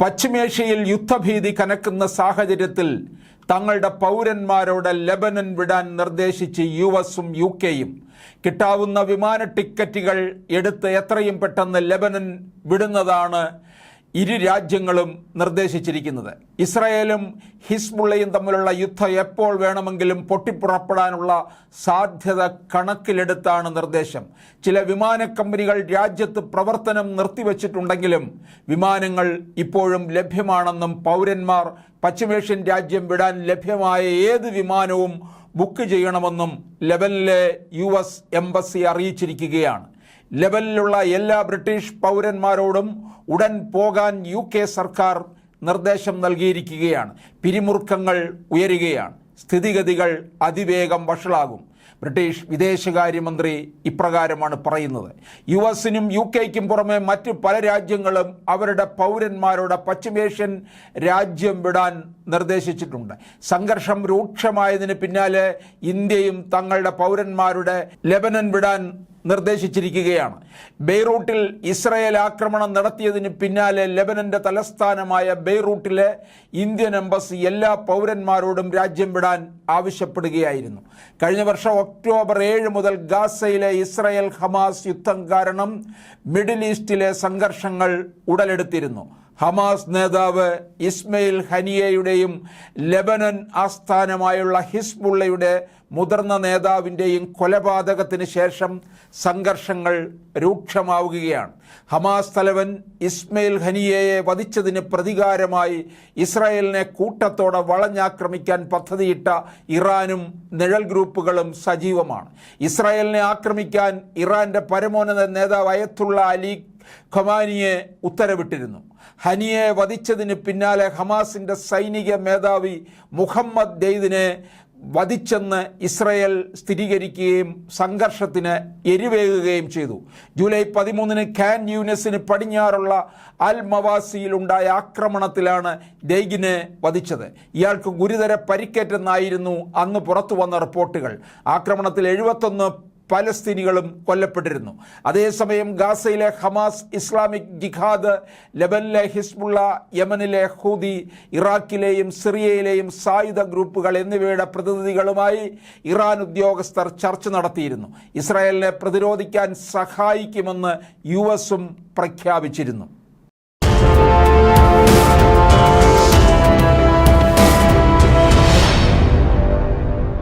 പശ്ചിമേഷ്യയിൽ യുദ്ധഭീതി കനക്കുന്ന സാഹചര്യത്തിൽ തങ്ങളുടെ പൗരന്മാരോട് ലെബനൻ വിടാൻ നിർദ്ദേശിച്ച് യു എസും യു കെയും. കിട്ടാവുന്ന വിമാന ടിക്കറ്റുകൾ എടുത്ത് എത്രയും പെട്ടെന്ന് ലെബനൻ വിടുന്നതാണ് ഇരു രാജ്യങ്ങളും നിർദ്ദേശിച്ചിരിക്കുന്നത്. ഇസ്രായേലും ഹിസ്ബുള്ളയും തമ്മിലുള്ള യുദ്ധം എപ്പോൾ വേണമെങ്കിലും പൊട്ടിപ്പുറപ്പെടാനുള്ള സാധ്യത കണക്കിലെടുത്താണ് നിർദ്ദേശം. ചില വിമാന കമ്പനികൾ രാജ്യത്ത് പ്രവർത്തനം നിർത്തിവച്ചിട്ടുണ്ടെങ്കിലും വിമാനങ്ങൾ ഇപ്പോഴും ലഭ്യമാണെന്നും പൗരന്മാർ പശ്ചിമേഷ്യൻ രാജ്യം വിടാൻ ലഭ്യമായ ഏത് വിമാനവും ബുക്ക് ചെയ്യണമെന്നും ലെബനിലെ യു എസ് എംബസി അറിയിച്ചിരിക്കുകയാണ്. ലെബനിലുള്ള എല്ലാ ബ്രിട്ടീഷ് പൗരന്മാരോടും ഉടൻ പോകാൻ യു കെ സർക്കാർ നിർദ്ദേശം നൽകിയിരിക്കുകയാണ്. പിരിമുറുക്കങ്ങൾ ഉയരുകയാണ്. സ്ഥിതിഗതികൾ അതിവേഗം വഷളാകും. ബ്രിട്ടീഷ് വിദേശകാര്യമന്ത്രി ഇപ്രകാരമാണ് പറയുന്നത്. യു എസിനും യു കെക്കും പുറമെ മറ്റ് പല രാജ്യങ്ങളും അവരുടെ പൗരന്മാരോട് പശ്ചിമേഷ്യൻ രാജ്യം വിടാൻ നിർദ്ദേശിച്ചിട്ടുണ്ട്. സംഘർഷം രൂക്ഷമായതിന് പിന്നാലെ ഇന്ത്യയും തങ്ങളുടെ പൗരന്മാരുടെ ലെബനൻ വിടാൻ നിർദ്ദേശിച്ചിരിക്കുകയാണ്. ബെയ്റൂട്ടിൽ ഇസ്രയേൽ ആക്രമണം നടത്തിയതിന് പിന്നാലെ ലെബനന്റെ തലസ്ഥാനമായ ബെയ്റൂട്ടിലെ ഇന്ത്യൻ എംബസി എല്ലാ പൗരന്മാരോടും രാജ്യം വിടാൻ ആവശ്യപ്പെടുകയായിരുന്നു. കഴിഞ്ഞ വർഷം ഒക്ടോബർ ഏഴ് മുതൽ ഗാസയിലെ ഇസ്രയേൽ ഹമാസ് യുദ്ധം കാരണം മിഡിൽ ഈസ്റ്റിലെ സംഘർഷങ്ങൾ ഉടലെടുത്തിരുന്നു. ഹമാസ് നേതാവ് ഇസ്മയിൽ ഹനിയയുടെയും ലെബനൻ ആസ്ഥാനമായുള്ള ഹിസ്ബുള്ളയുടെ മുതിർന്ന നേതാവിന്റെയും കൊലപാതകത്തിന് ശേഷം സംഘർഷങ്ങൾ രൂക്ഷമാവുകയാണ്. ഹമാസ് തലവൻ ഇസ്മയിൽ ഹനിയയെ വധിച്ചതിന് പ്രതികാരമായി ഇസ്രായേലിനെ കൂട്ടത്തോടെ വളഞ്ഞാക്രമിക്കാൻ പദ്ധതിയിട്ട ഇറാനും നിഴൽ ഗ്രൂപ്പുകളും സജീവമാണ്. ഇസ്രായേലിനെ ആക്രമിക്കാൻ ഇറാന്റെ പരമോന്നത നേതാവ് അയത്തുള്ള അലി ഖമാനിയെ ഉത്തരവിട്ടിരുന്നു. ഹനിയെ വധിച്ചതിന് പിന്നാലെ ഹമാസിന്റെ സൈനിക മേധാവി മുഹമ്മദ് ദെയ്ദിനെ വധിച്ചെന്ന് ഇസ്രയേൽ സ്ഥിരീകരിക്കുകയും സംഘർഷത്തിന് എരിവേകുകയും ചെയ്തു. ജൂലൈ പതിമൂന്നിന് ഖാൻ യൂനസിന് പടിഞ്ഞാറുള്ള അൽ മവാസിയിലുണ്ടായ ആക്രമണത്തിലാണ് ദെയ്ഗിനെ വധിച്ചത്. ഇയാൾക്ക് ഗുരുതര പരിക്കേറ്റെന്നായിരുന്നു അന്ന് പുറത്തു വന്ന റിപ്പോർട്ടുകൾ. ആക്രമണത്തിൽ എഴുപത്തൊന്ന് പലസ്തീനികളും കൊല്ലപ്പെട്ടിരുന്നു. അതേസമയം ഗാസയിലെ ഹമാസ് ഇസ്ലാമിക് ജിഹാദ് ലബനിലെ ഹിസ്ബുള്ള യമനിലെ ഹൂദി ഇറാഖിലെയും സിറിയയിലെയും സായുധ ഗ്രൂപ്പുകൾ എന്നിവയുടെ പ്രതിനിധികളുമായി ഇറാൻ ഉദ്യോഗസ്ഥർ ചർച്ച നടത്തിയിരുന്നു. ഇസ്രായേലിനെ പ്രതിരോധിക്കാൻ സഹായിക്കുമെന്ന് യു പ്രഖ്യാപിച്ചിരുന്നു.